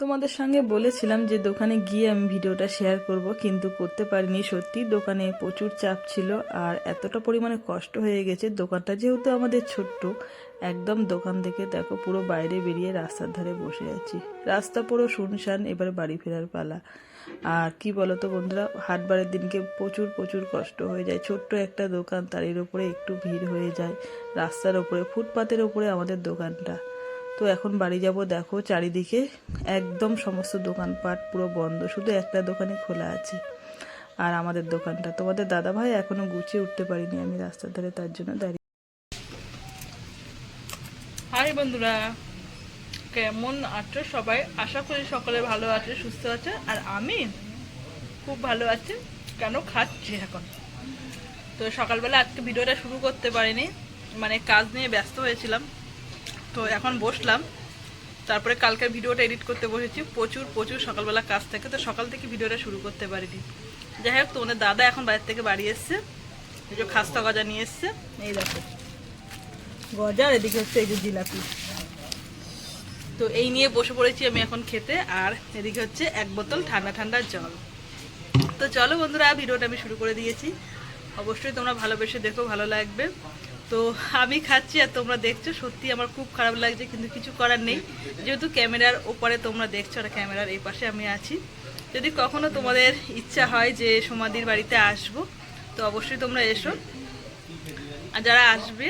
তোমাদের সঙ্গে বলেছিলাম যে দোকানে গিয়ে আমি ভিডিওটা শেয়ার করব, কিন্তু করতে পারিনি। সত্যি, দোকানে প্রচুর চাপ ছিল আর এতটা পরিমাণে কষ্ট হয়ে গেছে। দোকানটা যেহেতু আমাদের ছোট্ট, একদম দোকান থেকে দেখো পুরো বাইরে বেরিয়ে রাস্তার ধারে বসে আছি। রাস্তা পুরো শুনশান, এবার বাড়ি ফেরার পালা। আর কি বলতো বন্ধুরা, হাটবারের দিনকে প্রচুর প্রচুর কষ্ট হয়ে যায়। ছোট্ট একটা দোকান, তার এর উপরে একটু ভিড় হয়ে যায়। রাস্তার ওপরে, ফুটপাতের ওপরে আমাদের দোকানটা। তো এখন বাড়ি যাব, দেখো চারিদিকে একদম সমস্ত দোকানপাট পুরো বন্ধ, শুধু একটা দোকানে খোলা আছে আর আমাদের দোকানটা। তোমাদের দাদা ভাই এখনও গুছিয়ে উঠতে পারিনি আমি রাস্তার ধারে, তার জন্য দাঁড়িয়ে হাই বন্ধুরা, কেমন আছো সবাই? আশা করি সকলে ভালো আছে, সুস্থ আছে, আর আমি খুব ভালো আছি। কেন খাচ্ছি এখন? তো সকালবেলা আজকে ভিডিওটা শুরু করতে পারিনি মানে কাজ নিয়ে ব্যস্ত হয়েছিলাম। তো এখন বসলাম। তারপরে কালকের ভিডিওটা এডিট করতে বসেছি। প্রচুর প্রচুর সকালবেলা কাজ থাকে, তো সকাল থেকে ভিডিওটা শুরু করতে পারিনি। যাই হোক তোমাদের দাদা এখন বাইরে থেকে বাড়ি এসছে। এই যে খাস্তা গজা নিয়ে এসছে। এই দেখো। গজা এদিকে হচ্ছে এই যে জিলাপি। তো এই নিয়ে বসে পড়েছি আমি এখন খেতে, আর এদিকে হচ্ছে এক বোতল ঠান্ডা ঠান্ডা জল। তো চলো বন্ধুরা, ভিডিওটা আমি শুরু করে দিয়েছি। অবশ্যই তোমরা ভালোবেসে দেখো, ভালো লাগবে। তো আমি খাচ্ছি আর তোমরা দেখছ, সত্যি আমার খুব খারাপ লাগছে, কিন্তু কিছু করার নেই। যেহেতু ক্যামেরার ওপারে তোমরা দেখছ আর ক্যামেরার এই পাশে আমি আছি। যদি কখনো তোমাদের ইচ্ছা হয় যে সমাধির বাড়িতে আসব, তো অবশ্যই তোমরা এসো। আর যারা আসবে,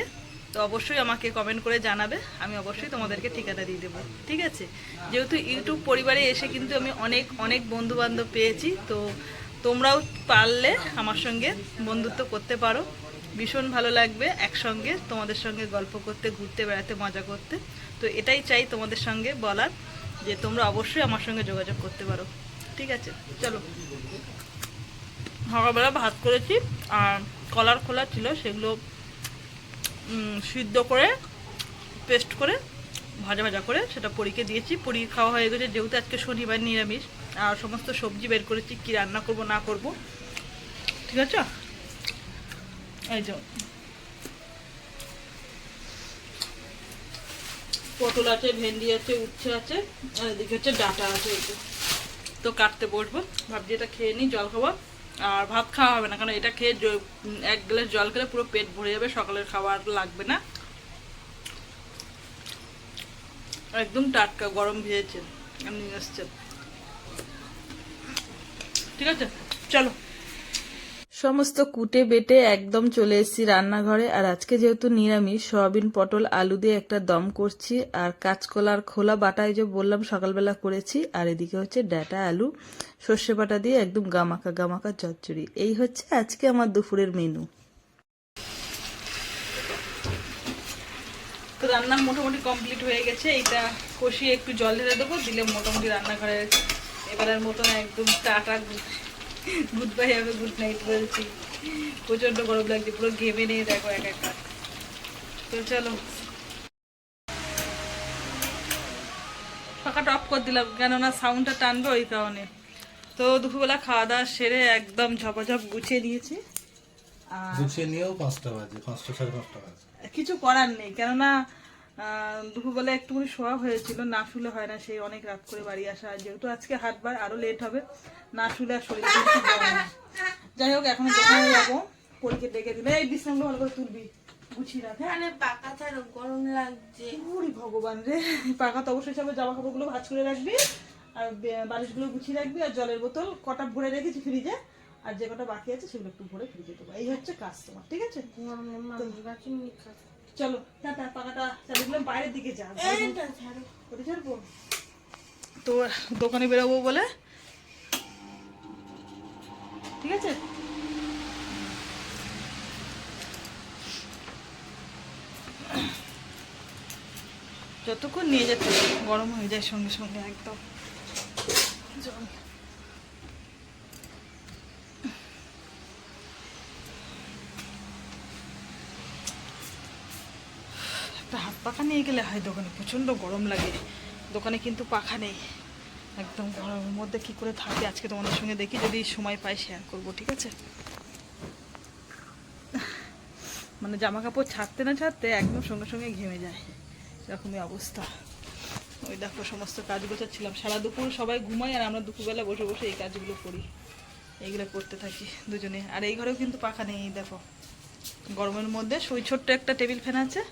তো অবশ্যই আমাকে কমেন্ট করে জানাবে, আমি অবশ্যই তোমাদেরকে ঠিকানা দিয়ে দেবো। ঠিক আছে? যেহেতু ইউটিউব পরিবারে এসে কিন্তু আমি অনেক অনেক বন্ধু বান্ধব পেয়েছি, তো তোমরাও পারলে আমার সঙ্গে বন্ধুত্ব করতে পারো। ভীষণ ভালো লাগবে একসঙ্গে তোমাদের সঙ্গে গল্প করতে, ঘুরতে, বেড়াতে, মজা করতে। তো এটাই চাই তোমাদের সঙ্গে বলার, যে তোমরা অবশ্যই আমার সঙ্গে যোগাযোগ করতে পারো। ঠিক আছে, চলো। সকালবেলা ভাত করেছি, আর কলার খোলা ছিল, সেগুলো সিদ্ধ করে, পেস্ট করে, ভাজা ভাজা করে সেটা পরীকে দিয়েছি। পরি খাওয়া হয়ে গেছে, যেহেতু আজকে শনিবার নিরামিষ, আর সমস্ত সবজি বের করেছি, কি রান্না করব, না করব। ঠিক আছে? এই যে পটল আছে ভেন্ডি আছে উচ্ছে আছে, আর এদিকে হচ্ছে ডাটা আছে তো কাটতে বসবো, ভাবছি এটা খেয়ে নিই, জল খাব। আর ভাত খাওয়া হবে না, কারণ এটা খেয়ে এক গ্লাস জল খেলে পুরো পেট ভরে যাবে, সকালের খাবার লাগবে না। একদম টাটকা, গরম ভেজেছে নিয়ে এসছেন। ঠিক আছে? চলো। সমস্ত কুটে বেটে একদম চলে এসেছি রান্নাঘরে। আর আজকে যেহেতু নিরামিষ, সয়াবিন, পটল, আলু দিয়ে একটা দম করছি, আর কাঁচকলার খোলা বাটায় যে বললাম, সকালবেলা করেছি। আর এদিকে হচ্ছে ডাটা আলু, সর্ষে বাটা দিয়ে একদম গামাকা গামাকা চচ্চড়ি। এই হচ্ছে আজকে আমার দুপুরের মেনু। তো রান্না মোটামুটি কমপ্লিট হয়ে গেছে। এটা কষিয়ে একটু জল ঢেলে দেবো, দিলে মোটামুটি রান্নাঘরে এবারের মতন একদম টাটা। গুড বাই হবে গুড নাইট বলছি প্রচণ্ড গরম লাগছে পুরো ঘেমে নিয়ে দেখো এক একটা। তো চলো। পাখাটা অফ করে দিলাম কেননা সাউন্ডটা টানবে ওই কারণে। তো দুপুরবেলা খাওয়া দাওয়া সেরে একদম ঝপাঝপ গুছিয়ে দিয়েছি আর গুছিয়ে নিয়েও পাঁচটা বাজে পাঁচটা সাড়ে পাঁচটা বাজে। কিছু করার নেই কেননা দুপুরবেলা একটুখানি শোয়া হয়েছিল না শুলে হয় না সেই অনেক রাত করে বাড়ি আসা যেহেতু আজকে হাটবার আরও লেট হবে না শুলে আর শরীর যাই হোক এখন দোকানে যাব? পরীকে ডেকে দিলে। এই বিশ্রামটা ভালো করে তুলবি গুছিয়ে রাখ হ্যাঁ? পাকা ছাড়ো গরম লাগছে। ওরে ভগবান রে পাকা তো অবশ্যই সব জামা কাপড়গুলো ভাজ করে রাখবি আর বালিশগুলো গুছিয়ে রাখবি আর জলের বোতল কটা ভরে রেখেছি ফ্রিজে আর যে কটা বাকি আছে সেগুলো একটু ভরে ফ্রিজে দেবো। এই হচ্ছে কাজ তোমার ঠিক আছে? চলো টাটা পাকাটা চালিয়ে দিলাম বাইরের দিকে যা কোথায় ছাড়বো? তো দোকানে বেরোবো বলে। ঠিক আছে? যতক্ষণ নিয়ে যেতে গরম হয়ে যায় সঙ্গে সঙ্গে একদম। জল। একটা হাত পাখা নিয়ে গেলে হয় দোকানে প্রচণ্ড গরম লাগে। দোকানে কিন্তু পাখা নেই। একদম গরমের মধ্যে কি করে থাকে আজকে তোমাদের সঙ্গে দেখি, যদি সময় পাই শেয়ার করব, ঠিক আছে? মানে জামা কাপড় ছাড়তে না ছাড়তে একদম সঙ্গে সঙ্গে ঘেমে যায়। এরকমই অবস্থা। ওই দেখো সমস্ত কাজ গোছাচ্ছিলাম সারা দুপুর সবাই ঘুমাই আর আমরা দুপুরবেলা বসে বসে এই কাজগুলো করি। এইগুলো করতে থাকি দুজনে। আর এই ঘরেও কিন্তু পাখা নেই, দেখো। গরমের মধ্যে ওই ছোট্ট একটা টেবিল ফ্যান আছে।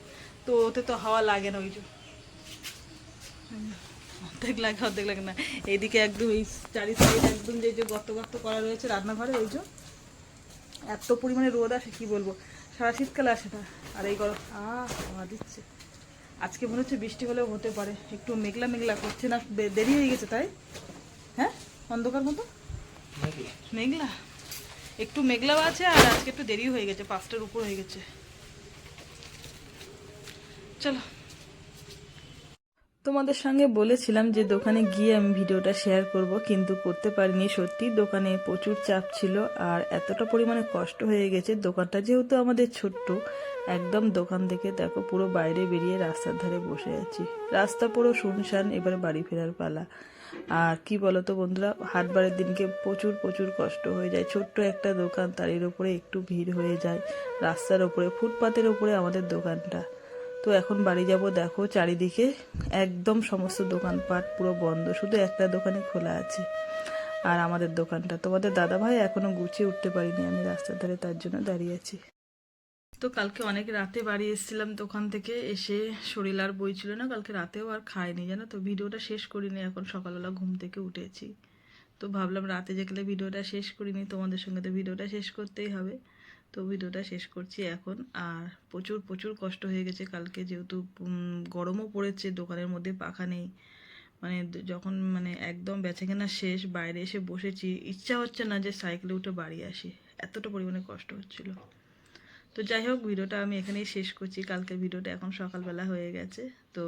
তো ওতে তো হাওয়া লাগে না ওই যে। অর্ধেক লাগে অর্ধেক লাগে না। এইদিকে একদম এই চারি সাইড একদম যে যে গর্ত গর্ত করা রয়েছে রান্নাঘরে ওই যে। এত পরিমাণে রোদ আসে কি বলব? সারা শীতকালে আসে না। আর এই গরম আহ হাওয়া দিচ্ছে। আজকে মনে হচ্ছে বৃষ্টি হলেও হতে পারে। একটু মেঘলা মেঘলা করছে না দেরি হয়ে গেছে তাই? হ্যাঁ? অন্ধকার মতো? মেঘলা। একটু মেঘলাও আছে আর আজকে একটু দেরি হয়ে গেছে পাঁচটার উপর হয়ে গেছে। চলো। তোমাদের সঙ্গে বলেছিলাম যে দোকানে গিয়ে আমি ভিডিওটা শেয়ার করব, কিন্তু করতে পারিনি সত্যি। দোকানে প্রচুর চাপ ছিল আর এতটা পরিমাণে কষ্ট হয়ে গেছে। দোকানটা যেহেতু আমাদের ছোট্ট, একদম দোকান থেকে দেখো পুরো বাইরে বেরিয়ে রাস্তার ধারে বসে আছি। রাস্তা পুরো শুনশান, এবার বাড়ি ফেরার পালা। আর কি বলতো বন্ধুরা, হাটবারের দিনকে প্রচুর প্রচুর কষ্ট হয়ে যায়। ছোট্ট একটা দোকান, তার উপরে একটু ভিড় হয়ে যায়। রাস্তার ওপরে ফুটপাতের ওপরে আমাদের দোকানটা। তো এখন বাড়ি যাব, দেখো চারিদিকে একদম সমস্ত দোকানপাট পুরো বন্ধ, শুধু একটা দোকানে খোলা আছে আর আমাদের দোকানটা। তোমাদের দাদা ভাই এখনও গুছিয়ে উঠতে পারিনি, আমি রাস্তার ধারে তার জন্য দাঁড়িয়ে আছি। তো কালকে অনেক রাতে বাড়ি এসেছিলাম দোকান থেকে, এসে শরীর আর বই ছিল না, কালকে রাতেও আর খাইনি, জানো তো? ভিডিওটা শেষ করিনি, এখন সকালবেলা ঘুম থেকে উঠেছি। তো ভাবলাম রাতে যে গেলে ভিডিওটা শেষ করিনি, তোমাদের সঙ্গে তো ভিডিওটা শেষ করতেই হবে। তো ভিডিওটা শেষ করছি এখন। আর প্রচুর প্রচুর কষ্ট হয়ে গেছে কালকে যেহেতু গরমও পড়েছে, দোকানের মধ্যে পাখা নেই। মানে যখন মানে একদম বেচাকেনা শেষ, বাইরে এসে বসেছি, ইচ্ছা হচ্ছে না যে সাইকেলে উঠে বাড়ি আসি। এতটা পরিমাণে কষ্ট হচ্ছিল। তো যাই হোক, ভিডিওটা আমি এখানেই শেষ করছি। কালকে ভিডিওটা এখন সকালবেলা হয়ে গেছে। তো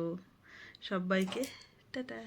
সবাইকে, টাটা।